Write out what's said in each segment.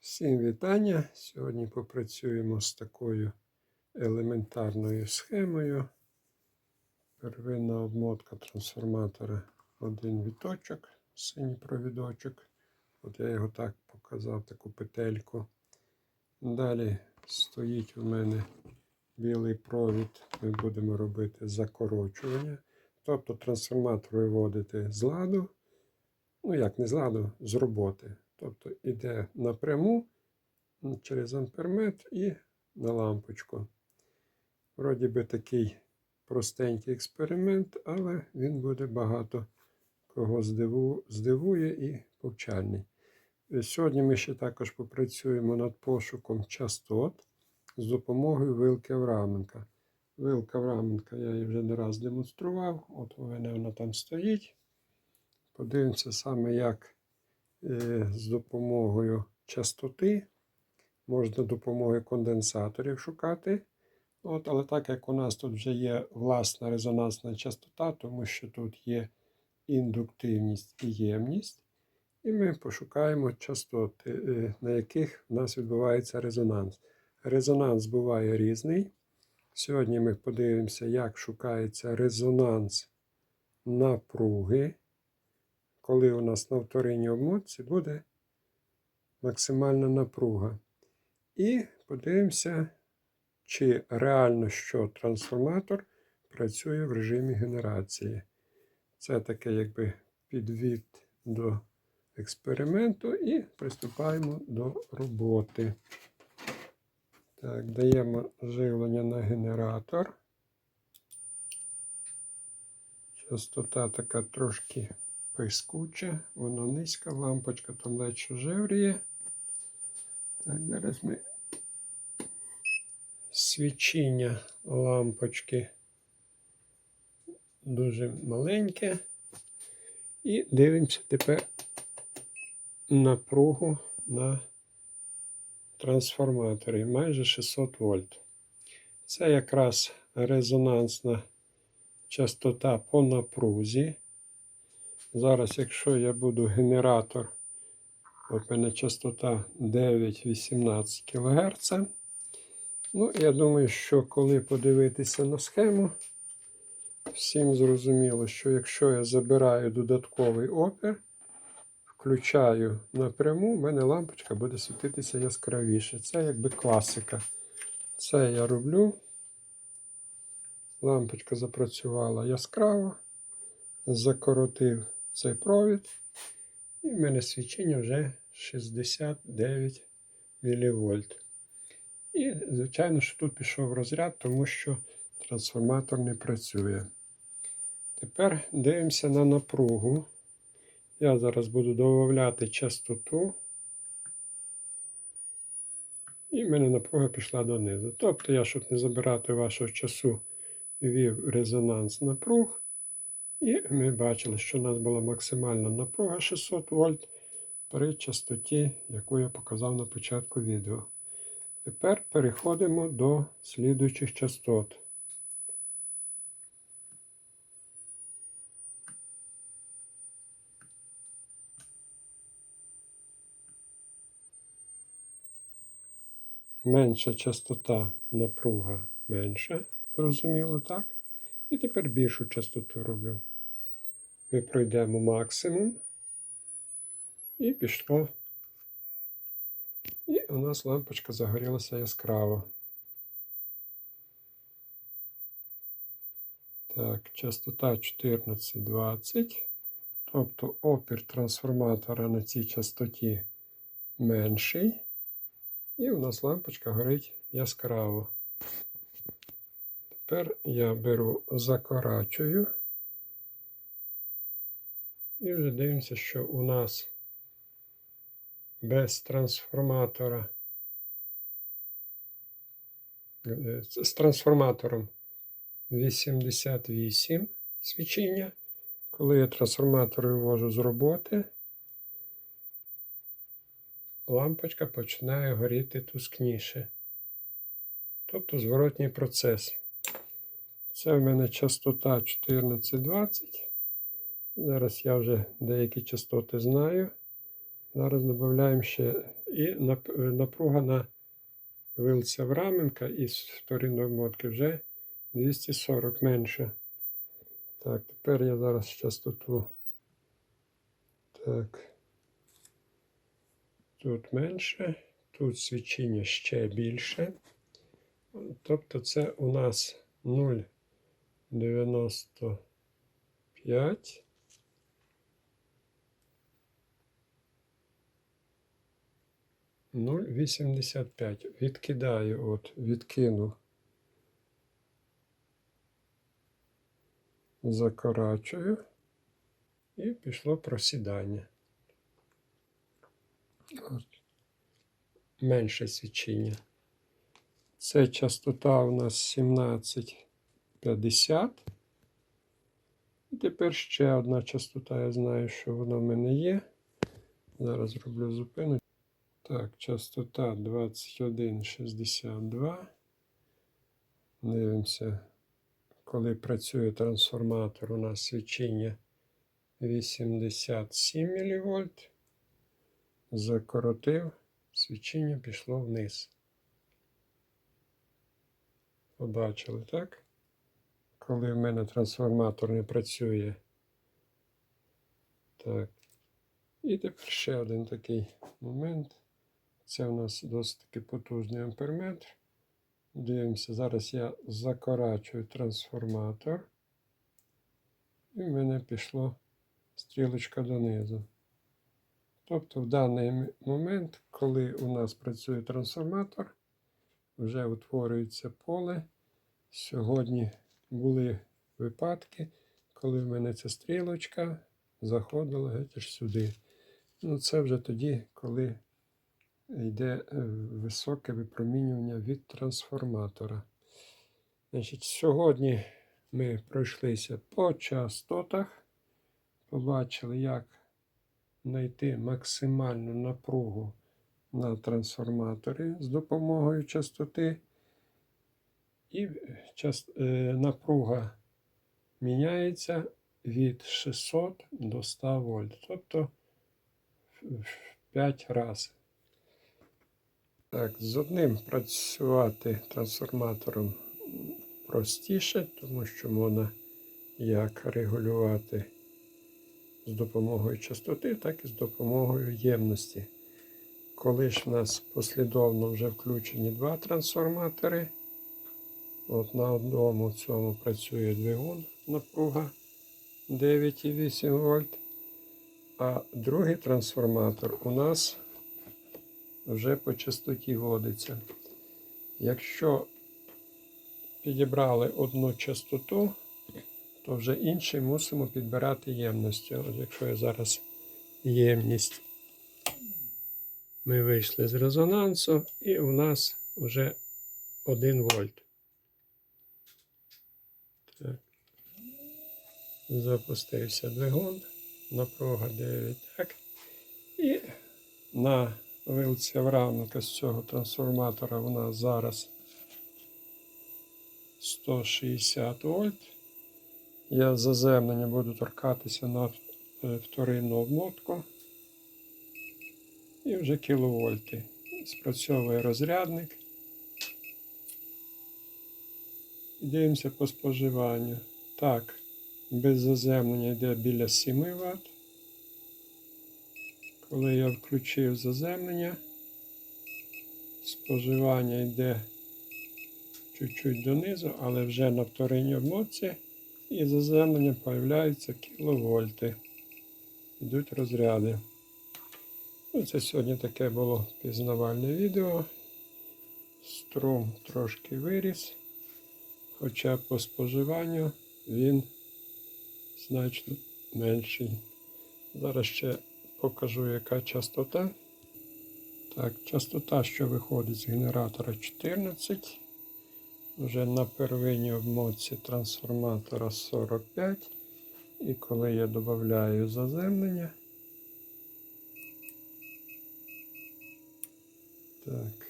Всім вітання! Сьогодні попрацюємо з такою елементарною схемою. Первинна обмотка трансформатора один віточок, синій провідочок. От я його так показав, таку петельку. Далі стоїть у мене білий провід. Ми будемо робити закорочування. Тобто трансформатор виводити з ладу. Ну як не з ладу, з роботи. Тобто йде напряму через амперметр і на лампочку. Вроді би такий простенький експеримент, але він буде багато кого здивує і повчальний. Сьогодні ми ще також попрацюємо над пошуком частот з допомогою вилки Авраменка. Вилка Авраменка я її вже не раз демонстрував. От у мене вона там стоїть. Подивимося саме, як е, з допомогою частоти можна допомогою конденсаторів шукати. От, Але так як у нас тут вже є власна резонансна частота, тому що тут є індуктивність і ємність, і ми пошукаємо частоти, е, на яких в нас відбувається резонанс. Резонанс буває різний. Сьогодні ми подивимося, як шукається резонанс напруги, коли у нас на вторинній обмотці буде максимальна напруга. І подивимося, чи реально що трансформатор працює в режимі генерації. Це таке якби підвід до експерименту і приступаємо до роботи. Так, даємо живлення на генератор. Частота така трошки пискуча, вона низька, лампочка там ледь жевріє. Так, зараз ми свічіння лампочки дуже маленьке. І дивимося тепер напругу на трансформаторі майже 600 вольт. Це якраз резонансна частота по напрузі. Зараз, якщо я буду генератор, от мене частота 9-18 кГц. Ну, я думаю, що коли подивитися на схему, всім зрозуміло, що якщо я забираю додатковий опір, включаю напряму, в мене лампочка буде світитися яскравіше. Це якби класика. Це я роблю. Лампочка запрацювала яскраво, закоротив цей провід, і в мене свічення вже 69 мВ. І, звичайно, що тут пішов розряд, тому що трансформатор не працює. Тепер дивимося на напругу. Я зараз буду додавати частоту. І в мене напруга пішла донизу. Тобто я, щоб не забирати вашого часу, ввів резонанс напруг. І ми бачили, що у нас була максимальна напруга 600 вольт при частоті, яку я показав на початку відео. Тепер переходимо до слідуючих частот. Менша частота напруга менша, зрозуміло, так? І тепер більшу частоту роблю. Ми пройдемо максимум. І пішло. І у нас лампочка загорілася яскраво. Так, частота 1420. Тобто опір трансформатора на цій частоті менший. І у нас лампочка горить яскраво. Тепер я беру закорачую. І вже дивимося, що у нас без трансформатора. е, З трансформатором 88 свічення. Коли я трансформатор вивожу з роботи, лампочка починає горіти тускніше. Тобто зворотній процес. Це в мене частота 1420. Зараз я вже деякі частоти знаю. Зараз додаємо ще і е, напруга на вилці Авраменка із вторинної обмотки вже 240 менше. Так, тепер я зараз частоту. Так. Тут менше, тут свічення ще більше. Тобто це у нас 0,95. Нуль вісімдесят п'ять. Відкидаю, от, відкину. Закорачую. І пішло просідання. От. Менше свічення. Це частота у нас 1750. І тепер ще одна частота. Я знаю, що вона в мене є. Зараз зроблю зупину. Так, частота 2162. Дивимося, коли працює трансформатор, у нас свічення 87 мВ. Закоротив, свічення пішло вниз. Побачили, так? Коли в мене трансформатор не працює. Так. І тепер ще один такий момент. Це у нас досить таки потужний амперметр. Дивимося, зараз я закорачую трансформатор. І в мене пішло стрілочка донизу. Тобто в даний момент, коли у нас працює трансформатор, вже утворюється поле. Сьогодні були випадки, коли в мене ця стрілочка заходила геть аж сюди. Ну, це вже тоді, коли йде е, високе випромінювання від трансформатора. Значить, сьогодні ми пройшлися по частотах, побачили, як знайти максимальну напругу на трансформаторі з допомогою частоти. І е, напруга міняється від 600 до 100 вольт, тобто в 5 разів. Так, з одним працювати трансформатором простіше, тому що можна як регулювати з допомогою частоти, так і з допомогою ємності. Коли ж в нас послідовно вже включені два трансформатори, от на одному цьому працює двигун напруга 9,8 вольт, а другий трансформатор у нас вже по частоті водиться. Якщо підібрали одну частоту, то вже інший мусимо підбирати ємності. От якщо я зараз ємність, ми вийшли з резонансу, і у нас вже 1 вольт. Так. Запустився двигун, напруга 9. Так. І на вилці Авраменка з цього трансформатора у нас зараз 160 вольт. Я заземлення буду торкатися на е, вторинну обмотку. І вже кіловольти. Спрацьовує розрядник. Дивимося по споживанню. Так, без заземлення йде біля 7 Вт. Коли я включив заземлення, споживання йде чуть-чуть донизу, але вже на вторинній обмотці і заземлення появляються кіловольти. Йдуть розряди. Ну, це сьогодні таке було пізнавальне відео. Струм трошки виріс, хоча по споживанню він значно менший. Зараз ще покажу, яка частота. Так, частота, що виходить з генератора 14. Вже на первинній обмотці трансформатора 45. І коли я додаю заземлення, так,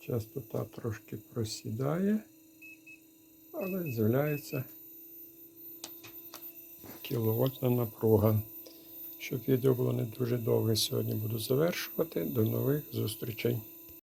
частота трошки просідає, але з'являється кіловольтна напруга. Щоб відео було не дуже довге, сьогодні буду завершувати. До нових зустрічей.